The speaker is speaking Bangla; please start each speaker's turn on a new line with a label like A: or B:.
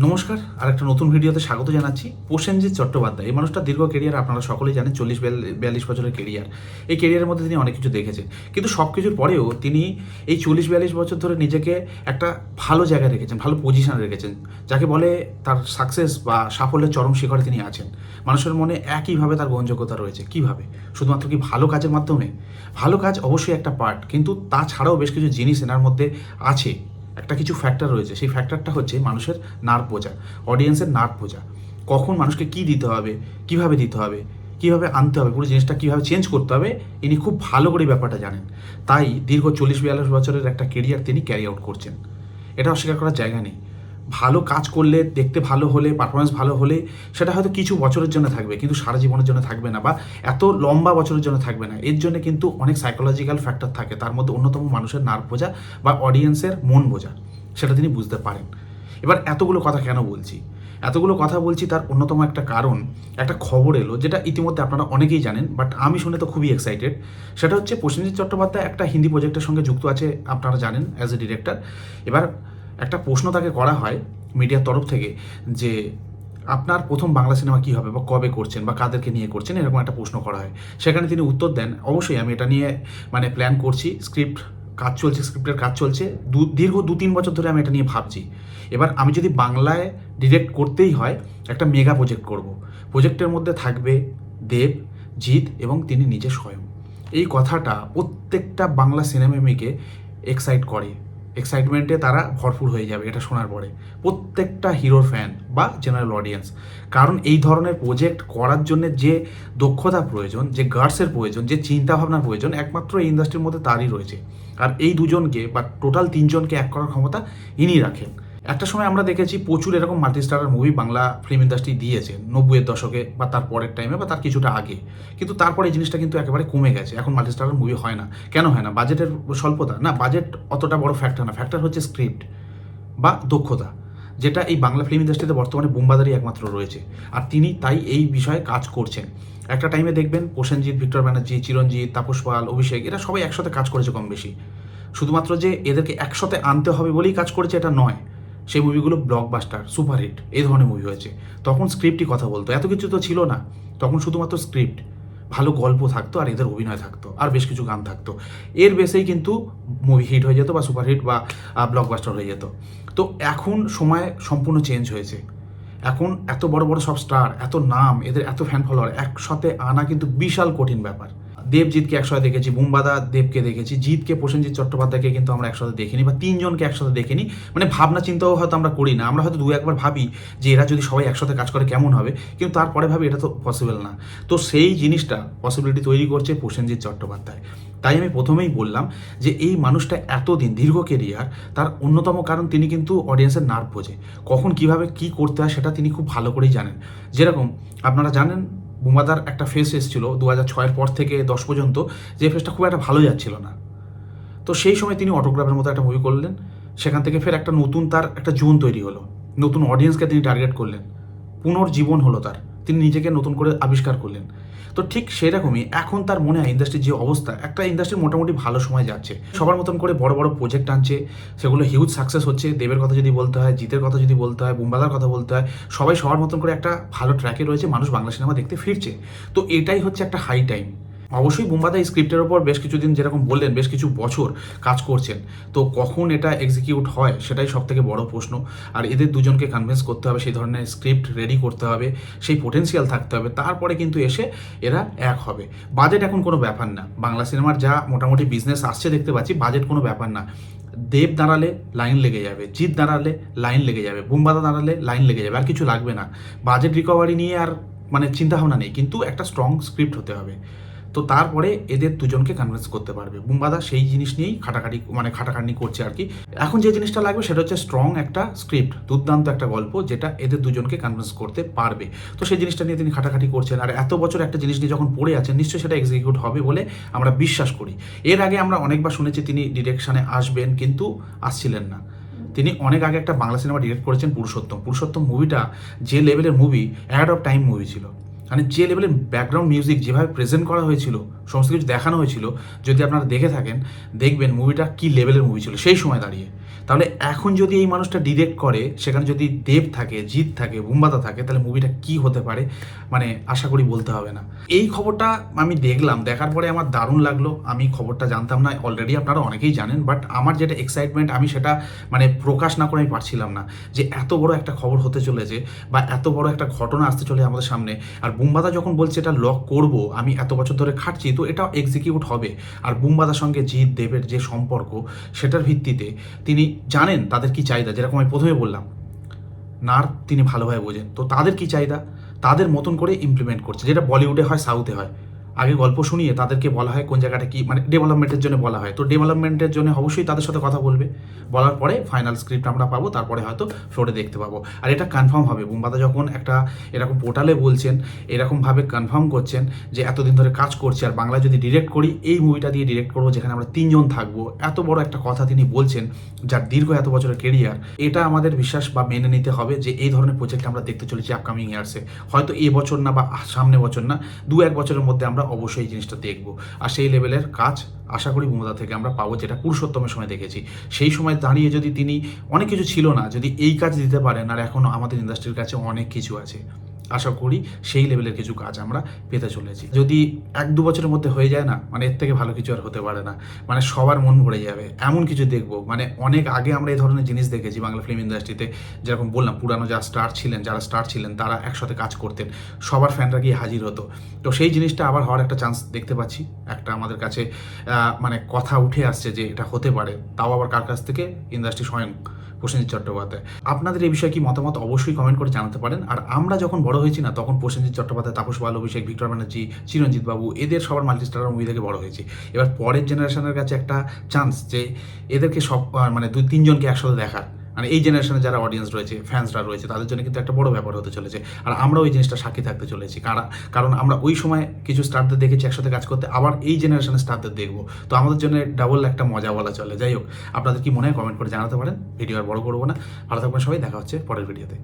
A: নমস্কার আর একটা নতুন ভিডিওতে স্বাগত জানাচ্ছি। প্রসেনজিৎ চট্টোপাধ্যায়, এই মানুষটা দীর্ঘ কেরিয়ার আপনারা সকলেই জানেন, চল্লিশ বিয়াল্লিশ বছরের কেরিয়ার এই কেরিয়ারের মধ্যে তিনি অনেক কিছু দেখেছেন। কিন্তু সব কিছুর পরেও তিনি এই চল্লিশ, বিয়াল্লিশ বছর ধরে নিজেকে একটা ভালো জায়গায় রেখেছেন, ভালো পজিশনে রেখেছেন, যাকে বলে তার সাকসেস বা সাফল্যের চরম শিখরে তিনি আছেন। মানুষের মনে একইভাবে তার গ্রহণযোগ্যতা রয়েছে। কীভাবে? শুধুমাত্র কি ভালো কাজের মাধ্যমে? ভালো কাজ অবশ্যই একটা পার্ট কিন্তু তাছাড়াও বেশ কিছু জিনিস এনার মধ্যে আছে। একটা কিছু ফ্যাক্টর রয়েছে। সেই ফ্যাক্টরটা হচ্ছে মানুষের নার্ভ বোঝা অডিয়েন্সের নার্ভ বোঝা। কখন মানুষকে কি দিতে হবে, কীভাবে দিতে হবে, কীভাবে আনতে হবে, পুরো জিনিসটা কীভাবে চেঞ্জ করতে হবে, ইনি খুব ভালো করে ব্যাপারটা জানেন। তাই দীর্ঘ চল্লিশ বিয়াল্লিশ বছরের একটা কেরিয়ার তিনি ক্যারি আউট করছেন। এটা অস্বীকার করার জায়গা নেই। ভালো কাজ করলে, দেখতে ভালো হলে পারফরমেন্স ভালো হলে সেটা হয়তো কিছু বছরের জন্য থাকবে, কিন্তু সারা জীবনের জন্য থাকবে না বা এত লম্বা বছরের জন্য থাকবে না। এর জন্য কিন্তু অনেক সাইকোলজিক্যাল ফ্যাক্টর থাকে, তার মধ্যে অন্যতম মানুষের নার্ভ বোঝা বা অডিয়েন্সের মন বোঝা, সেটা তিনি বুঝতে পারেন। এবার এতগুলো কথা কেন বলছি? এতগুলো কথা বলছি তার অন্যতম একটা কারণ, একটা খবর এলো যেটা ইতিমধ্যে আপনারা অনেকেই জানেন বাট আমি শুনে তো খুবই এক্সাইটেড সেটা হচ্ছে প্রসেনজিৎ চট্টোপাধ্যায় একটা হিন্দি প্রজেক্টের সঙ্গে যুক্ত আছে, আপনারা জানেন অ্যাজ এ ডিরেক্টর এবার একটা প্রশ্ন তাকে করা হয় মিডিয়ার তরফ থেকে যে আপনার প্রথম বাংলা সিনেমা কী হবে বা কবে করছেন বা কাদেরকে নিয়ে করছেন, এরকম একটা প্রশ্ন করা হয়। সেখানে তিনি উত্তর দেন, অবশ্যই আমি এটা নিয়ে মানে প্ল্যান করছি স্ক্রিপ্ট কাজ চলছে স্ক্রিপ্টের কাজ চলছে। দু, দীর্ঘ দু, তিন বছর ধরে আমি এটা নিয়ে ভাবছি। এবার আমি যদি বাংলায় ডিরেক্ট করতেই হয়, একটা মেগা প্রজেক্ট করব। প্রজেক্টের মধ্যে থাকবে দেব, জিৎ এবং তিনি নিজে স্বয়ং। এই কথাটা প্রত্যেকটা বাংলা সিনেমামিকে এক্সাইট করে। এক্সাইটমেন্টে তারা ভরপুর হয়ে যাবে, এটা শোনার পরে। প্রত্যেকটা হিরোর ফ্যান বা জেনারেল অডিয়েন্স কারণ এই ধরনের প্রজেক্ট করার জন্য যে দক্ষতা প্রয়োজন, যে গার্ডসের প্রয়োজন, যে চিন্তাভাবনার প্রয়োজন, একমাত্র এই ইন্ডাস্ট্রির মধ্যে তারই রয়েছে। আর এই দুজনকে বা টোটাল তিনজনকে এক করার ক্ষমতা ইনি রাখেন। একটা সময় আমরা দেখেছি প্রচুর এরকম multistarrer movie Bangla film industry দিয়েছে, নব্বইয়ের দশকে বা তার পরের টাইমে বা তার কিছুটা আগে। কিন্তু তারপরে এই জিনিসটা কিন্তু একেবারে কমে গেছে। এখন মাল্টিস্টারার মুভি হয় না। কেন হয় না? বাজেটের স্বল্পতা। না বাজেট অতটা বড় ফ্যাক্টর না। ফ্যাক্টর হচ্ছে স্ক্রিপ্ট বা দক্ষতা, যেটা এই বাংলা ফিল্ম ইন্ডাস্ট্রিতে বর্তমানে বোমবাদারই একমাত্র রয়েছে। আর তিনি তাই এই বিষয়ে কাজ করছেন। একটা টাইমে দেখবেন প্রসেনজিৎ, ভিক্টর ব্যানার্জি, চিরঞ্জিৎ, তাপস পাল, অভিষেক, এরা সবাই একসাথে কাজ করেছে কম বেশি শুধুমাত্র যে এদেরকে একসাথে আনতে হবে বলেই কাজ করেছে, এটা নয়। সেই মুভিগুলো ব্লকবাস্টার সুপারহিট এই ধরনের মুভি হয়েছে। তখন স্ক্রিপ্টই কথা বলতো, এত কিছু তো ছিল না। তখন শুধুমাত্র স্ক্রিপ্ট ভালো গল্প থাকতো আর এদের অভিনয় থাকতো, আর বেশ কিছু গান থাকতো। এর বেসেই কিন্তু মুভি হিট হয়ে যেত বা সুপারহিট বা ব্লকবাস্টার হয়ে যেত। তো এখন সময় সম্পূর্ণ চেঞ্জ হয়েছে। এখন এত বড় বড় সব স্টার এত নাম, এদের এত ফ্যান ফলোয়ার একসাথে আনা কিন্তু বিশাল কঠিন ব্যাপার। দেবজিৎকে একসাথে দেখেছি, বুম্বাদা দেবকে দেখেছি, জিৎকে, প্রসেনজিৎ চট্টোপাধ্যায়কে কিন্তু আমরা একসাথে দেখিনি বা তিনজনকে একসাথে দেখিনি। মানে ভাবনা চিন্তাও হয়তো আমরা করি না, আমরা হয়তো দু একবার ভাবি যে এরা যদি সবাই একসাথে কাজ করে কেমন হবে, কিন্তু তারপরে ভাবি এটা তো পসিবল না। তো সেই জিনিসটা পসিবিলিটি তৈরি করছে প্রসেনজিৎ চট্টোপাধ্যায়। তাই আমি প্রথমেই বললাম যে এই মানুষটা এতদিন দীর্ঘ কেরিয়ার তার অন্যতম কারণ তিনি কিন্তু অডিয়েন্সের নার্ভ বোঝে। কখন কীভাবে কি করতে হয় সেটা তিনি খুব ভালো করেই জানেন। যেরকম আপনারা জানেন বুমাদার একটা ফেস এসেছিল দু হাজার ছয়ের পর থেকে দশ পর্যন্ত, যে ফেসটা খুব একটা ভালো যাচ্ছিল না। তো সেই সময় তিনি অটোগ্রাফের মতো একটা মুভি করলেন। সেখান থেকে ফের একটা নতুন তার, একটা জোন তৈরি হলো। নতুন অডিয়েন্সকে তিনি টার্গেট করলেন। পুনর্জীবন হলো তার। তিনি নিজেকে নতুন করে আবিষ্কার করলেন। তো ঠিক সেরকমই এখন তার মনে হয় ইন্ডাস্ট্রির যে অবস্থা, একটা ইন্ডাস্ট্রি মোটামুটি ভালো সময় যাচ্ছে। সবার মতন করে বড় বড় প্রজেক্ট আনছে, সেগুলো হিউজ সাকসেস হচ্ছে। দেবের কথা যদি বলতে হয়, জিতের কথা যদি বলতে হয় বুম্বাদার কথা বলতে হয়, সবাই সবার মতন করে একটা ভালো ট্র্যাকে রয়েছে। মানুষ বাংলা সিনেমা দেখতে ফিরছে। তো এটাই হচ্ছে একটা হাই টাইম অবশ্যই বুম্বাদা এই স্ক্রিপ্টের ওপর বেশ কিছুদিন যেরকম বললেন, বেশ কিছু বছর কাজ করছেন। তো কখন এটা এক্সিকিউট হয় সেটাই সব থেকে বড় প্রশ্ন। আর এদের দুজনকে কনভিন্স করতে হবে, সেই ধরনের স্ক্রিপ্ট রেডি করতে হবে, সেই পোটেন্সিয়াল থাকতে হবে, তারপরে কিন্তু এসে এরা এক হবে। বাজেট এখন কোনো ব্যাপার না। বাংলা সিনেমার যা মোটামুটি বিজনেস আসছে দেখতে পাচ্ছি বাজেট কোনো ব্যাপার না। দেব দাঁড়ালে লাইন লেগে যাবে, জিৎ দাঁড়ালে লাইন লেগে যাবে, বুম্বাদা দাঁড়ালে লাইন লেগে যাবে, আর কিছু লাগবে না। বাজেট রিকভারি নিয়ে আর মানে চিন্তাভাবনা নেই, কিন্তু একটা স্ট্রং স্ক্রিপ্ট হতে হবে। তো তারপরে এদের দুজনকে কনভিন্স করতে পারবে। বুম্বাদা সেই জিনিস নিয়েই খাটাখাটি মানে খাটাখাটনি করছে আর কি। এখন যে জিনিসটা লাগবে সেটা হচ্ছে স্ট্রং একটা স্ক্রিপ্ট দুর্দান্ত একটা গল্প যেটা এদের দুজনকে কনভিন্স করতে পারবে। তো সেই জিনিসটা নিয়ে তিনি খাটাখাটি করছেন। আর এত বছর একটা জিনিস নিয়ে যখন পড়ে আছেন, নিশ্চয়ই সেটা এক্সিকিউট হবে বলে আমরা বিশ্বাস করি। এর আগে আমরা অনেকবার শুনেছি তিনি ডিরেকশনে আসবেন কিন্তু আসছিলেন না। তিনি অনেক আগে একটা বাংলা সিনেমা ডিরেক্ট করেছেন পুরুষোত্তম। পুরুষোত্তম মুভিটা যে লেভেলের movie ahead of time movie ছিল। মানে যে লেভেলের ব্যাকগ্রাউন্ড মিউজিক যেভাবে প্রেজেন্ট করা হয়েছিল, সমস্ত কিছু দেখানো হয়েছিল, যদি আপনারা দেখে থাকেন, দেখবেন মুভিটা কি লেভেলের মুভি ছিল, সেই সময় দাঁড়িয়ে। তাহলে এখন যদি এই মানুষটা ডিরেক্ট করে, সেখানে যদি দেব থাকে, জিৎ থাকে, বুম্বাতা থাকে, তাহলে মুভিটা কি হতে পারে? মানে আশা করি বলতে হবে না। এই খবরটা আমি দেখলাম, দেখার পরে আমার দারুণ লাগল। আমি খবরটা জানতাম না অলরেডি আপনারা অনেকেই জানেন বাট আমার যেটা এক্সাইটমেন্ট আমি সেটা মানে প্রকাশ না করে আমি পারছিলাম না যে এত বড় একটা খবর হতে চলেছে বা এত বড় একটা ঘটনা আসতে চলে আমাদের সামনে। আর বুম্বাদা যখন বলছে এটা লক করব, আমি এত বছর ধরে খাটছি, তো এটা এক্সিকিউট হবে। আর বুম্বাদার সঙ্গে জিৎ, দেবের যে সম্পর্ক, সেটার ভিত্তিতে তিনি জানেন তাদের কি চাহিদা, যেরকম আমি প্রথমে বললাম। নার তিনি ভালোভাবে বোঝেন। তো তাদের কি চাহিদা? তাদের মতন করে ইমপ্লিমেন্ট করছে। যেটা বলিউডে হয়, সাউথে হয়। আগে গল্প শুনিয়ে তাদেরকে বলা হয় কোন জায়গাটা কি মানে ডেভেলপমেন্টের জন্য বলা হয়। তো ডেভেলপমেন্টের জন্য অবশ্যই তাদের সাথে কথা বলবে। বলার পরে ফাইনাল স্ক্রিপ্ট আমরা পাবো, তারপরে হয়তো ফ্লোরে দেখতে পাবো। আর এটা কনফার্ম হবে। বুম্বাদা যখন একটা এরকম পোর্টালে বলছেন, এরকমভাবে কনফার্ম করছেন যে এতদিন ধরে কাজ করছে আর বাংলায় যদি ডিরেক্ট করি, এই মুভিটা দিয়ে ডিরেক্ট করব যেখানে আমরা তিনজন থাকব। এত বড় একটা কথা তিনি বলছেন যার দীর্ঘ এত বছরের কেরিয়ার এটা আমাদের বিশ্বাস বা মেনে নিতে হবে যে এই ধরনের প্রজেক্ট আমরা দেখতে চলেছি আপকামিং ইয়ার্সে হয়তো এই বছর না বা সামনে বছর না দু এক বছরের মধ্যে আমরা অবশ্যই এই জিনিসটা দেখব। আর সেই লেভেলের কাজ আশা করি মমতা থেকে আমরা পাবো, যেটা পুরুষোত্তমের সময় দেখেছি। সেই সময় দাঁড়িয়ে যদি তিনি অনেক কিছু ছিল না, যদি এই কাজ দিতে পারেন, আর এখনও আমাদের ইন্ডাস্ট্রির কাছে অনেক কিছু আছে। আশা করি সেই লেভেলের কিছু কাজ আমরা পেতে চলেছি। যদি এক দু বছরের মধ্যে হয়ে যায় না মানে এর থেকে ভালো কিছু আর হতে পারে না মানে সবার মন ভরে যাবে। এমন কিছু দেখব মানে অনেক আগে আমরা এই ধরনের জিনিস দেখেছি বাংলা ফিল্ম ইন্ডাস্ট্রিতে যেরকম বললাম, পুরানো যারা স্টার ছিলেন, যারা স্টার ছিলেন, তারা একসাথে কাজ করতেন, সবার ফ্যানরা গিয়ে হাজির হতো। তো সেই জিনিসটা আবার হওয়ার একটা চান্স দেখতে পাচ্ছি। একটা আমাদের কাছে মানে কথা উঠে আসছে যে এটা হতে পারে, তাও আবার কার কাছ থেকে? ইন্ডাস্ট্রি স্বয়ং। প্রসেনজিৎ চট্টোপাধ্যায়। আপনাদের এই বিষয়ে কি মতামত অবশ্যই কমেন্ট করে জানাতে পারেন। আর আমরা যখন বড় হয়েছি না, তখন প্রসেনজিৎ চট্টোপাধ্যায়, তাপস বাল অভিষেক ভিক্টর ব্যানার্জি, চিরঞ্জিত বাবু, এদের সবার মাল্টিস্টার মুভি থেকে বড় হয়েছি। এবার পরের জেনারেশনের কাছে একটা চান্স যে এদেরকে সব মানে দুই, তিনজনকে একসাথে দেখার। মানে এই জেনারেশনে যারা অডিয়েন্স রয়েছে ফ্যান্সরা রয়েছে, তাদের জন্য কিন্তু একটা বড় ব্যাপার হতে চলেছে। আর আমরা ওই জিনিসটা সাক্ষী থাকতে চলেছি। কারা, কারণ আমরা ওই সময় কিছু স্টারদের দেখেছি একসাথে কাজ করতে, আবার এই জেনারেশনের স্টারদের দেখব। তো আমাদের জন্য ডাবল একটা মজা বলা চলে। যাই হোক, আপনাদের কি মনে হয় কমেন্ট করে জানাতে পারেন। ভিডিও আর বড় করব না। ভালো থাকবেন সবাই, দেখা হচ্ছে পরের ভিডিওতে